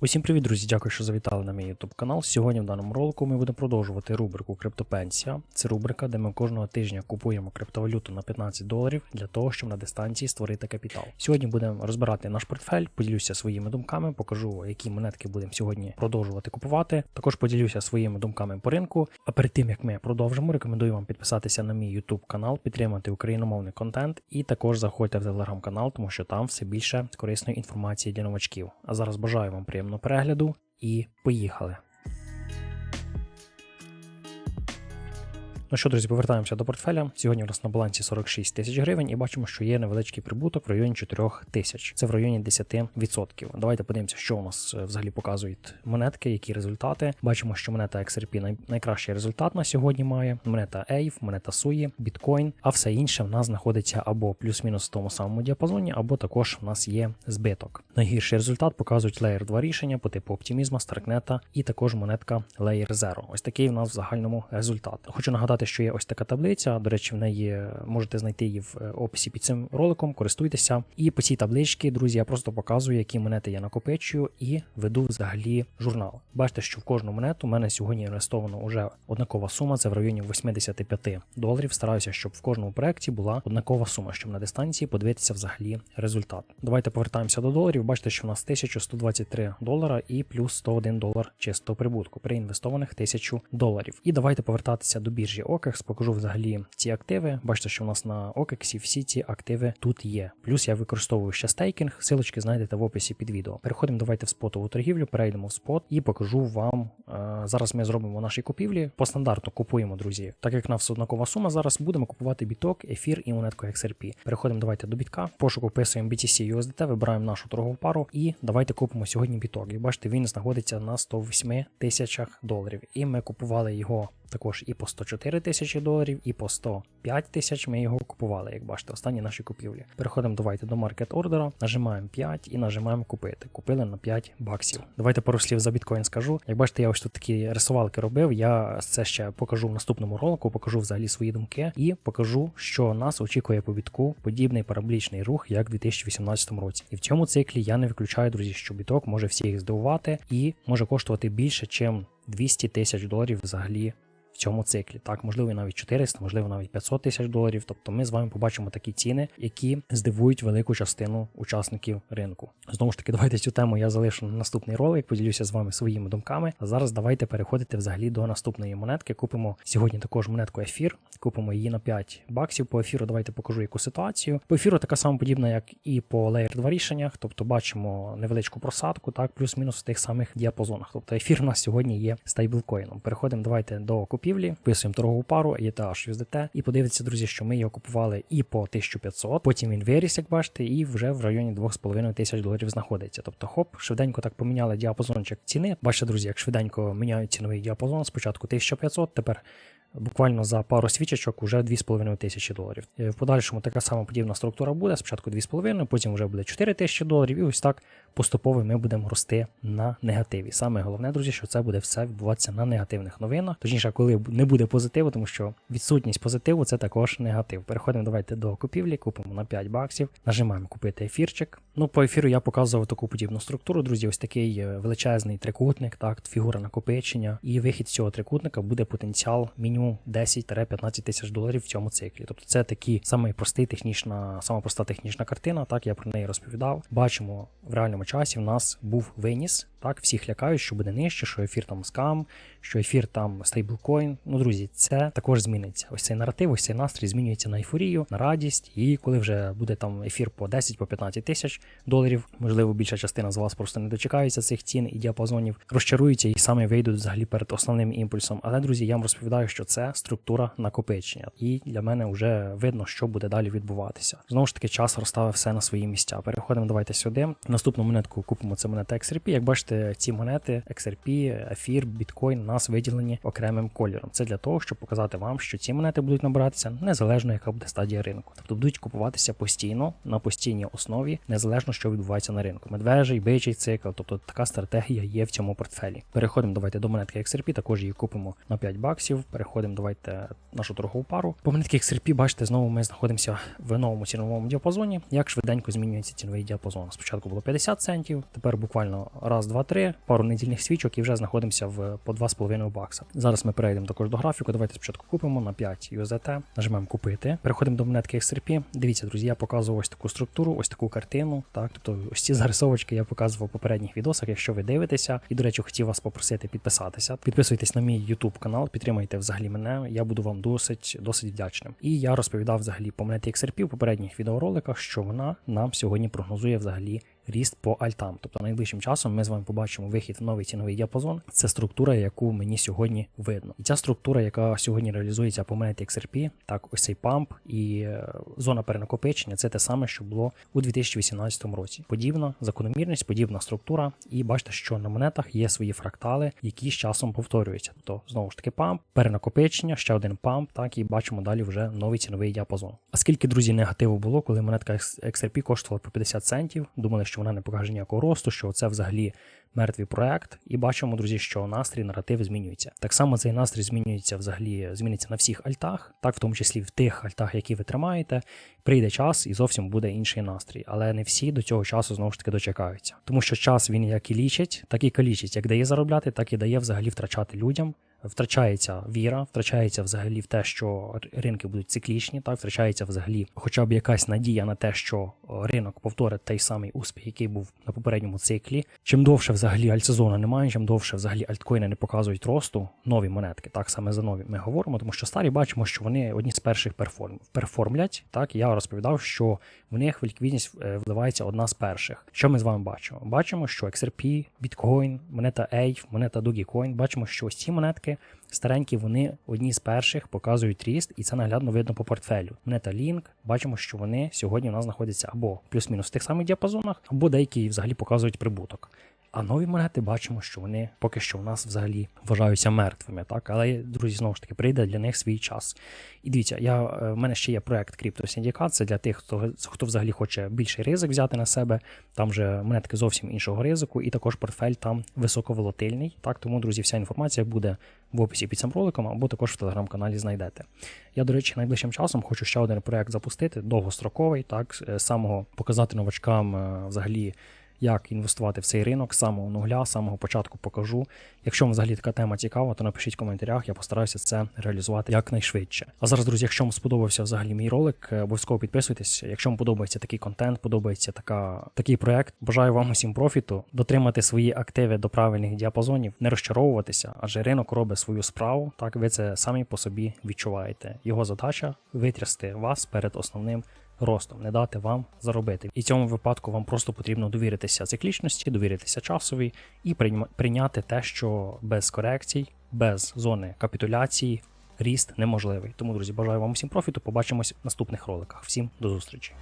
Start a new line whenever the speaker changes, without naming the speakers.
Усім привіт, друзі! Дякую, що завітали на мій YouTube канал. Сьогодні в даному ролику ми будемо продовжувати рубрику Криптопенсія. Це рубрика, де ми кожного тижня купуємо криптовалюту на 15 доларів для того, щоб на дистанції створити капітал. Сьогодні будемо розбирати наш портфель, поділюся своїми думками, покажу, які монетки будемо сьогодні продовжувати купувати. Також поділюся своїми думками по ринку. А перед тим як ми продовжимо, рекомендую вам підписатися на мій YouTube канал, підтримати україномовний контент і також заходьте в телеграм-канал, тому що там все більше корисної інформації для новачків. А зараз бажаю вам приємного перегляду і поїхали. Ну що, друзі, повертаємося до портфеля. Сьогодні у нас на балансі 46 тисяч гривень і бачимо, що є невеличкий прибуток в районі 4 тисяч. Це в районі 10%. Давайте подивимося, що у нас е, взагалі показують монетки, які результати. Бачимо, що монета XRP найкращий результат на сьогодні має. Монета AVE, монета SUI, біткоін, а все інше в нас знаходиться або плюс-мінус в тому самому діапазоні, або також в нас є збиток. Найгірший результат показують Layer 2 рішення по типу оптимізма, Старкнета і також монетка Layer 0. Ось такий в нас в загальному результат. Хочу нагадати, що є ось така таблиця. До речі, в неї можете знайти її в е, описі під цим роликом. Користуйтеся. І по цій табличці, друзі, я просто показую, які монети я накопичую, і веду взагалі журнал. Бачите, що в кожну монету у мене сьогодні інвестовано вже однакова сума. Це в районі 85 доларів. Стараюся, щоб в кожному проєкті була однакова сума, щоб на дистанції подивитися взагалі результат. Давайте повертаємося до доларів. Бачите, що в нас 1123 долара і плюс 101 долар чистого прибутку при інвестованих 1000 доларів. І давайте повертатися до біржі OKEX, покажу взагалі ці активи. Бачите, що у нас на OKEX всі ці активи тут є. Плюс я використовую ще стейкінг. Силочки знайдете в описі під відео. Переходимо давайте в спотову торгівлю, перейдемо в спот і покажу вам. е, Зараз ми зробимо наші купівлі. По стандарту купуємо, друзі. Так як в нас однакова сума, зараз будемо купувати біток, ефір і монетку XRP. Переходимо давайте до бітка. Пошуку вписуємо BTC USDT, вибираємо нашу торгову пару і давайте купимо сьогодні біток. І бачите, він знаходиться на 108 тисячах доларів. І ми купували його також і по 104 тисячі доларів, і по 105 тисяч ми його купували, як бачите, останні наші купівлі. Переходимо давайте до маркет ордера, нажимаємо 5 і нажимаємо купити. Купили на 5 баксів. Давайте пару слів за біткоін скажу. Як бачите, я ось тут такі рисувалки робив. Я це ще покажу в наступному ролику, покажу взагалі свої думки і покажу, що нас очікує по бітку подібний параболічний рух, як в 2018 році. І в цьому циклі я не виключаю, друзі, що біток може всіх здивувати і може коштувати більше, ніж 200 тисяч доларів взагалі в цьому циклі. Так, можливо, навіть 400, можливо, навіть 500 тисяч доларів. Тобто ми з вами побачимо такі ціни, які здивують велику частину учасників ринку. Знову ж таки, давайте цю тему я залишу на наступний ролик, поділюся з вами своїми думками. А зараз давайте переходити взагалі до наступної монетки. Купимо сьогодні також монетку ефір. Купимо її на 5 баксів. По ефіру давайте покажу яку ситуацію. По ефіру така сама подібна, як і по Layer 2 рішеннях. Тобто бачимо невеличку просадку, так, плюс-мінус в тих самих діапазонах. Тобто ефір у нас сьогодні є стейблкоїном. Переходимо давайте до купівлі, вписуємо торгову пару ETH USDT і подивіться, друзі, що ми його купували і по 1500, потім він виріс, як бачите, і вже в районі 2,5 тисяч доларів знаходиться. Тобто, хоп, швиденько так поміняли діапазончик ціни. Бачите, друзі, як швиденько міняють ціновий діапазон. Спочатку 1500, тепер буквально за пару свічечок вже 2,5 тисячі доларів. Е, В подальшому така сама подібна структура буде. Спочатку 2,5, потім вже буде 4 тисячі доларів, і ось так поступово ми будемо рости на негативі. Саме головне, друзі, що це буде все відбуватися на негативних новинах. Точніше, коли не буде позитиву, тому що відсутність позитиву це також негатив. Переходимо давайте до купівлі, купимо на 5 баксів, нажимаємо купити ефірчик. Ну, по ефіру я показував таку подібну структуру, друзі. Ось такий е, величезний трикутник, так, фігура накопичення, і вихід з цього трикутника буде потенціал мінімум 10-15 тисяч доларів в цьому циклі. Тобто це такий самий простий технічна, сама проста технічна картина. Так я про неї розповідав. Бачимо в реальному часі. В нас був виніс. Так, всіх лякають, що буде нижче, що ефір там скам, що ефір там стейблкоін. Ну, друзі, це також зміниться. Ось цей наратив, ось цей настрій змінюється на ейфорію, на радість. І коли вже буде там ефір по 10-15 тисяч доларів, можливо, більша частина з вас просто не дочекається цих цін і діапазонів, розчаруються і саме вийдуть взагалі перед основним імпульсом. Але, друзі, я вам розповідаю, що це структура накопичення, і для мене вже видно, що буде далі відбуватися. Знову ж таки, час розставив все на свої місця. Переходимо давайте сюди. Наступну монетку купимо це монета XRP. Як бачите, ці монети XRP, ефір, біткоін нас виділені окремим кольором. Це для того, щоб показати вам, що ці монети будуть набиратися незалежно, яка буде стадія ринку. Тобто будуть купуватися постійно на постійній основі, незалежно що відбувається на ринку. Медвежий, бичий цикл, тобто така стратегія є в цьому портфелі. Переходимо давайте до монетки XRP, також її купимо на 5 баксів. Переходимо знаходимо давайте нашу торгову пару. По монетки XRP, бачите, знову ми знаходимося в новому ціновому діапазоні. Як швиденько змінюється ціновий діапазон. Спочатку було 50 центів, тепер буквально раз, два, три, пару недільних свічок і вже знаходимося в по 2,5 бакса. Зараз ми перейдемо також до графіку. Давайте спочатку купимо на 5 USDT, нажимаємо купити. Переходимо до монетки XRP. Дивіться, друзі, я показував ось таку структуру, ось таку картину. Так, тобто ось ці зарисовочки я показував в попередніх відосах. Якщо ви дивитеся, і до речі, хотів вас попросити підписатися. Підписуйтесь на мій YouTube канал, підтримайте взагалі мене. Я буду вам досить досить вдячним. І я розповідав взагалі по монеті XRP в попередніх відеороликах, що вона нам сьогодні прогнозує взагалі. Ріст по альтам, тобто найближчим часом ми з вами побачимо вихід в новий ціновий діапазон. Це структура, яку мені сьогодні видно. І ця структура, яка сьогодні реалізується по монеті XRP, так ось цей памп і е, зона перенакопичення, це те саме, що було у 2018 році. Подібна закономірність, подібна структура. І бачите, що на монетах є свої фрактали, які з часом повторюються. Тобто знову ж таки памп, перенакопичення, ще один памп. Так і бачимо далі вже новий ціновий діапазон. А скільки друзі негативу було, коли монетка XRP коштувала по 50 центів, думали, що вона не покаже ніякого росту, що це взагалі мертвий проект. І бачимо, друзі, що настрій, наратив змінюється. Так само цей настрій змінюється взагалі, зміниться на всіх альтах, так в тому числі в тих альтах, які ви тримаєте. Прийде час і зовсім буде інший настрій. Але не всі до цього часу знову ж таки дочекаються. Тому що час він як і лічить, так і калічить. Як дає заробляти, так і дає взагалі втрачати людям. Втрачається віра, втрачається взагалі в те, що ринки будуть циклічні, так втрачається взагалі, хоча б якась надія на те, що ринок повторить той самий успіх, який був на попередньому циклі. Чим довше взагалі альтсезону немає, чим довше взагалі альткоїни не показують росту, нові монетки, так саме за нові ми говоримо, тому що старі бачимо, що вони одні з перших перформ перформлять. Так я розповідав, що в них в ліквідність вливається одна з перших. Що ми з вами бачимо? Бачимо, що XRP, Bitcoin, монета AVE, монета Dogecoin, бачимо, що ось ці монетки старенькі, вони одні з перших показують ріст, і це наглядно видно по портфелю. Монета Link, бачимо, що вони сьогодні у нас знаходяться або плюс-мінус в тих самих діапазонах, або деякі взагалі показують прибуток. А нові монети бачимо, що вони поки що у нас взагалі вважаються мертвими. Так, але друзі, знову ж таки, прийде для них свій час. І дивіться, я в мене ще є проект CryptoSyndicat, Це для тих, хто хто взагалі хоче більший ризик взяти на себе. Там вже монетки зовсім іншого ризику, і також портфель там високоволатильний. Так, тому, друзі, вся інформація буде в описі під цим роликом, або також в телеграм-каналі знайдете. Я, до речі, найближчим часом хочу ще один проект запустити, довгостроковий, так, з самого показати новачкам взагалі як інвестувати в цей ринок з самого нуля, з самого початку покажу. Якщо вам взагалі така тема цікава, то напишіть в коментарях, я постараюся це реалізувати якнайшвидше. А зараз, друзі, якщо вам сподобався взагалі мій ролик, е, обов'язково підписуйтесь. Якщо вам подобається такий контент, подобається така, такий проект, бажаю вам усім профіту, дотримати свої активи до правильних діапазонів, не розчаровуватися, адже ринок робить свою справу. Так ви це самі по собі відчуваєте. Його задача витрясти вас перед основним ростом, не дати вам заробити. І в цьому випадку вам просто потрібно довіритися циклічності, довіритися часові і прийняти те, що без корекцій, без зони капітуляції ріст неможливий. Тому, друзі, бажаю вам усім профіту. Побачимось в наступних роликах. Всім до зустрічі.